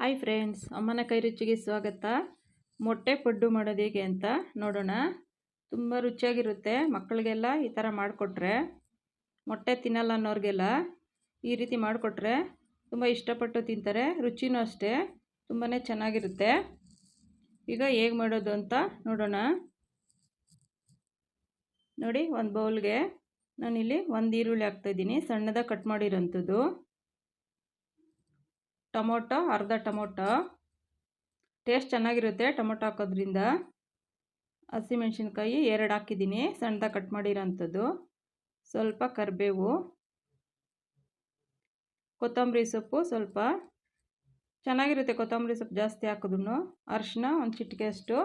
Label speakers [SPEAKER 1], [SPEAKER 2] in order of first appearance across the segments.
[SPEAKER 1] Hi friends ಅಮ್ಮನ ಕೈ ರುಚಿಗೆ ಸ್ವಾಗತ. ಮೊಟ್ಟೆ ಪಡ್ಡು ಮಾಡೋದು ಹೇಗೆ ಅಂತ ನೋಡೋಣ. ತುಂಬ ರುಚಿಯಾಗಿರುತ್ತೆ. ಮಕ್ಕಳಿಗೆಲ್ಲ ಈ ಥರ ಮಾಡಿಕೊಟ್ರೆ, ಮೊಟ್ಟೆ ತಿನ್ನಲ್ಲ ಅನ್ನೋರಿಗೆಲ್ಲ ಈ ರೀತಿ ಮಾಡಿಕೊಟ್ರೆ ತುಂಬ ಇಷ್ಟಪಟ್ಟು ತಿಂತಾರೆ. ರುಚಿನೂ ಅಷ್ಟೇ ತುಂಬಾ ಚೆನ್ನಾಗಿರುತ್ತೆ. ಈಗ ಹೇಗೆ ಮಾಡೋದು ಅಂತ ನೋಡೋಣ. ನೋಡಿ, ಒಂದು ಬೌಲ್ಗೆ ನಾನಿಲ್ಲಿ ಒಂದು ಈರುಳ್ಳಿ ಹಾಕ್ತಾಯಿದ್ದೀನಿ ಸಣ್ಣದಾಗಿ ಕಟ್ ಮಾಡಿರೋಂಥದ್ದು. ಟೊಮೊಟೊ, ಅರ್ಧ ಟೊಮೊಟೊ. ಟೇಸ್ಟ್ ಚೆನ್ನಾಗಿರುತ್ತೆ ಟೊಮೊಟೊ ಹಾಕೋದ್ರಿಂದ. ಹಸಿಮೆಣ್ಸಿನ್ಕಾಯಿ ಎರಡು ಹಾಕಿದ್ದೀನಿ ಸಣ್ಣದಾಗಿ ಕಟ್ ಮಾಡಿರೋಂಥದ್ದು. ಸ್ವಲ್ಪ ಕರಿಬೇವು. ಕೊತ್ತಂಬರಿ ಸೊಪ್ಪು ಸ್ವಲ್ಪ. ಚೆನ್ನಾಗಿರುತ್ತೆ ಕೊತ್ತಂಬರಿ ಸೊಪ್ಪು ಜಾಸ್ತಿ ಹಾಕಿದ್ರು ಅರಿಶಿನ ಒಂದು ಚಿಟಿಕೆ ಅಷ್ಟು.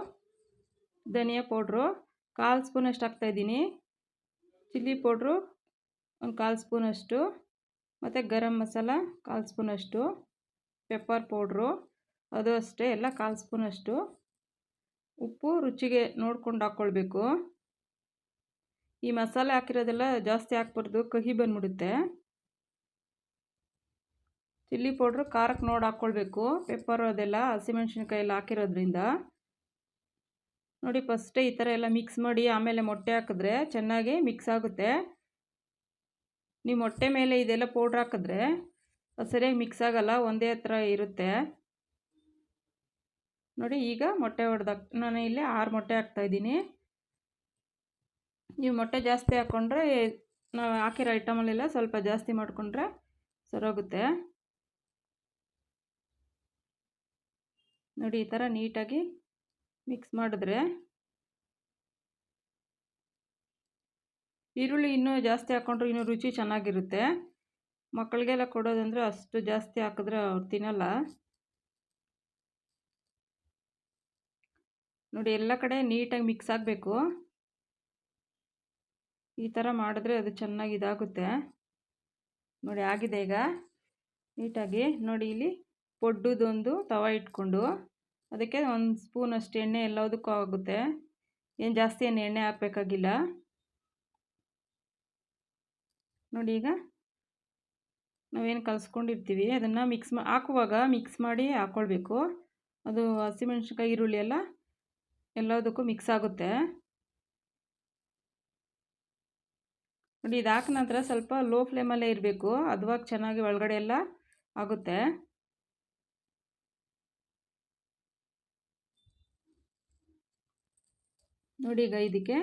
[SPEAKER 1] ಧನಿಯಾ ಪೌಡ್ರು. ಕಾಲು ಸ್ಪೂನಷ್ಟು ಹಾಕ್ತಾಯಿದ್ದೀನಿ ಚಿಲ್ಲಿ ಪೌಡ್ರು, ಒಂದು ಕಾಲು ಸ್ಪೂನಷ್ಟು ಮತ್ತು ಗರಂ ಮಸಾಲ, ಕಾಲು ಸ್ಪೂನಷ್ಟು ಪೆಪ್ಪರ್ ಪೌಡ್ರು ಅದು ಅಷ್ಟೇ, ಎಲ್ಲ ಕಾಲು ಸ್ಪೂನಷ್ಟು ಉಪ್ಪು ರುಚಿಗೆ ನೋಡ್ಕೊಂಡು ಹಾಕ್ಕೊಳ್ಬೇಕು ಈ ಮಸಾಲೆ ಹಾಕಿರೋದೆಲ್ಲ ಜಾಸ್ತಿ ಹಾಕ್ಬಾರ್ದು, ಕಹಿ ಬಂದ್ಬಿಡುತ್ತೆ. ಚಿಲ್ಲಿ ಪೌಡ್ರು ಖಾರಕ್ಕೆ ನೋಡಿ ಹಾಕ್ಕೊಳ್ಬೇಕು ಪೆಪ್ಪರ್ ಅದೆಲ್ಲ ಹಸಿಮೆಣ್ಸಿನ್ಕಾಯಿ ಎಲ್ಲ ಹಾಕಿರೋದ್ರಿಂದ. ನೋಡಿ ಫಸ್ಟೇ ಈ ಥರ ಎಲ್ಲ ಮಿಕ್ಸ್ ಮಾಡಿ ಆಮೇಲೆ ಮೊಟ್ಟೆ ಹಾಕಿದ್ರೆ ಚೆನ್ನಾಗಿ ಮಿಕ್ಸ್ ಆಗುತ್ತೆ. ನೀವು ಮೊಟ್ಟೆ ಮೇಲೆ ಇದೆಲ್ಲ ಪೌಡ್ರ್ ಹಾಕಿದ್ರೆ ಸರಿಯಾಗಿ ಮಿಕ್ಸ್ ಆಗಲ್ಲ, ಒಂದೇ ಹತ್ರ ಇರುತ್ತೆ. ನೋಡಿ, ಈಗ ಮೊಟ್ಟೆ ಹೊಡೆದಾಕ್ ನಾನು ಇಲ್ಲಿ ಆರು ಮೊಟ್ಟೆ ಹಾಕ್ತಾಯಿದ್ದೀನಿ ನೀವು ಮೊಟ್ಟೆ ಜಾಸ್ತಿ ಹಾಕ್ಕೊಂಡ್ರೆ ನಾವು ಹಾಕಿರೋ ಐಟಮಲ್ಲೆಲ್ಲ ಸ್ವಲ್ಪ ಜಾಸ್ತಿ ಮಾಡಿಕೊಂಡ್ರೆ ಸರೋಗುತ್ತೆ ನೋಡಿ, ಈ ಥರ ನೀಟಾಗಿ ಮಿಕ್ಸ್ ಮಾಡಿದ್ರೆ ಈರುಳ್ಳಿ ಇನ್ನೂ ಜಾಸ್ತಿ ಹಾಕ್ಕೊಂಡ್ರೆ ಇನ್ನೂ ರುಚಿ ಚೆನ್ನಾಗಿರುತ್ತೆ. ಮಕ್ಕಳಿಗೆಲ್ಲ ಕೊಡೋದಂದರೆ ಅಷ್ಟು ಜಾಸ್ತಿ ಹಾಕಿದ್ರೆ ಅವ್ರು ತಿನ್ನಲ್ಲ. ನೋಡಿ ಎಲ್ಲ ಕಡೆ ನೀಟಾಗಿ ಮಿಕ್ಸ್ ಆಗಬೇಕು. ಈ ಥರ ಮಾಡಿದ್ರೆ ಅದು ಚೆನ್ನಾಗಿ ಇದಾಗುತ್ತೆ. ನೋಡಿ ಆಗಿದೆ ಈಗ. ನೀಟಾಗಿ ನೋಡಿ ಇಲ್ಲಿ ಪೊಡ್ಡುದೊಂದು ತವ ಇಟ್ಕೊಂಡು ಅದಕ್ಕೆ ಒಂದು ಸ್ಪೂನ್ ಅಷ್ಟು ಎಣ್ಣೆ ಎಲ್ಲದಕ್ಕೂ ಆಗುತ್ತೆ. ಏನು ಜಾಸ್ತಿ ಏನು ಎಣ್ಣೆ ಹಾಕಬೇಕಾಗಿಲ್ಲ. ನೋಡಿ ಈಗ ನಾವೇನು ಕಲಸ್ಕೊಂಡಿರ್ತೀವಿ, ಅದನ್ನು ಮಿಕ್ಸ್ ಮಾ, ಹಾಕುವಾಗ ಮಿಕ್ಸ್ ಮಾಡಿ ಹಾಕ್ಕೊಳ್ಬೇಕು ಅದು ಹಸಿಮೆಣ್ಸಿನ್ಕಾಯಿ ಈರುಳ್ಳಿ ಎಲ್ಲ ಎಲ್ಲದಕ್ಕೂ ಮಿಕ್ಸ್ ಆಗುತ್ತೆ. ನೋಡಿ, ಇದು ಹಾಕಿದ ನಂತರ ಸ್ವಲ್ಪ ಲೋ ಫ್ಲೇಮಲ್ಲೇ ಇರಬೇಕು. ಅದುವಾಗ ಚೆನ್ನಾಗಿ ಒಳಗಡೆ ಎಲ್ಲ ಆಗುತ್ತೆ. ನೋಡಿ, ಈಗ ಇದಕ್ಕೆ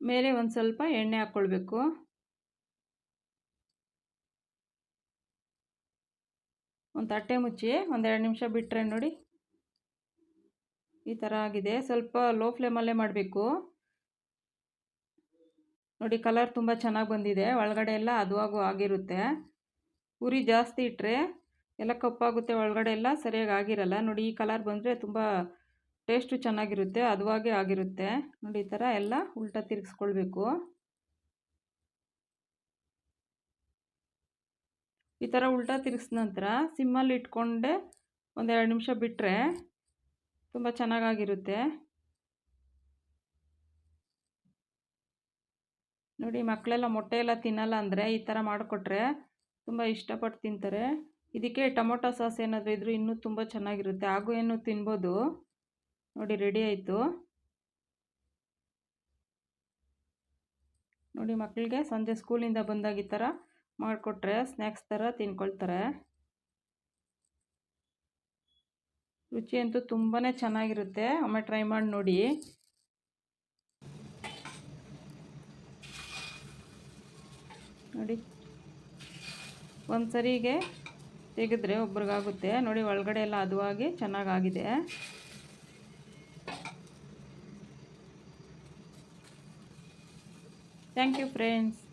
[SPEAKER 1] ಮೇಲೆ ಒಂದು ಸ್ವಲ್ಪ ಎಣ್ಣೆ ಹಾಕ್ಕೊಳ್ಬೇಕು ಒಂದು ತಟ್ಟೆ ಮುಚ್ಚಿ ಒಂದೆರಡು ನಿಮಿಷ ಬಿಟ್ಟರೆ ನೋಡಿ. ಈ ಥರ ಆಗಿದೆ. ಸ್ವಲ್ಪ ಲೋ ಫ್ಲೇಮಲ್ಲೇ ಮಾಡಬೇಕು. ನೋಡಿ ಕಲರ್ ತುಂಬ ಚೆನ್ನಾಗಿ ಬಂದಿದೆ. ಒಳಗಡೆ ಎಲ್ಲ ಅದುವಾಗೂ ಆಗಿರುತ್ತೆ. ಉರಿ ಜಾಸ್ತಿ ಇಟ್ಟರೆ ಎಲ್ಲ ಕಪ್ಪಾಗುತ್ತೆ. ಒಳಗಡೆ ಎಲ್ಲ ಸರಿಯಾಗಿ ಆಗಿರಲ್ಲ. ನೋಡಿ ಈ ಕಲರ್ ಬಂದರೆ ತುಂಬ ಟೇಸ್ಟು ಚೆನ್ನಾಗಿರುತ್ತೆ. ಅದುವಾಗೆ ಆಗಿರುತ್ತೆ. ನೋಡಿ ಈ ಥರ ಎಲ್ಲ ಉಲ್ಟಾ ತಿರುಗಿಸ್ಕೊಳ್ಬೇಕು. ಈ ಥರ ಉಲ್ಟಾ ತಿರುಗಿಸಿದ ನಂತರ ಸಿಮ್ಮಲ್ಲಿ ಇಟ್ಕೊಂಡೆ ಒಂದೆರಡು ನಿಮಿಷ ಬಿಟ್ಟರೆ ತುಂಬ ಚೆನ್ನಾಗಾಗಿರುತ್ತೆ. ನೋಡಿ ಮಕ್ಕಳೆಲ್ಲ ಮೊಟ್ಟೆ ಎಲ್ಲ ತಿನ್ನಲ್ಲ ಅಂದರೆ ಈ ಥರ ಮಾಡಿಕೊಟ್ರೆ ತುಂಬ ಇಷ್ಟಪಟ್ಟು ತಿಂತಾರೆ. ಇದಕ್ಕೆ ಟೊಮೊಟೊ ಸಾಸ್ ಏನಾದರೂ ಇದ್ದರೂ ಇನ್ನೂ ತುಂಬ ಚೆನ್ನಾಗಿರುತ್ತೆ. ಹಾಗೂ ಏನು ತಿನ್ಬೋದು? ನೋಡಿ ರೆಡಿ ಆಯಿತು. ನೋಡಿ ಮಕ್ಕಳಿಗೆ ಸಂಜೆ ಸ್ಕೂಲಿಂದ ಬಂದಾಗ ಈ ಥರ ಮಾಡಿಕೊಟ್ರೆ ಸ್ನ್ಯಾಕ್ಸ್ ಥರ ತಿನ್ಕೊಳ್ತಾರೆ. ರುಚಿ ಅಂತೂ ತುಂಬಾ ಚೆನ್ನಾಗಿರುತ್ತೆ. ಒಮ್ಮೆ ಟ್ರೈ ಮಾಡಿ ನೋಡಿ. ನೋಡಿ. ಒಂದು ಸರಿಗೆ ತೆಗೆದ್ರೆ ಒಬ್ರಿಗಾಗುತ್ತೆ. ನೋಡಿ ಒಳಗಡೆ ಎಲ್ಲ ಅದುವಾಗಿ ಚೆನ್ನಾಗಾಗಿದೆ. Thank you friends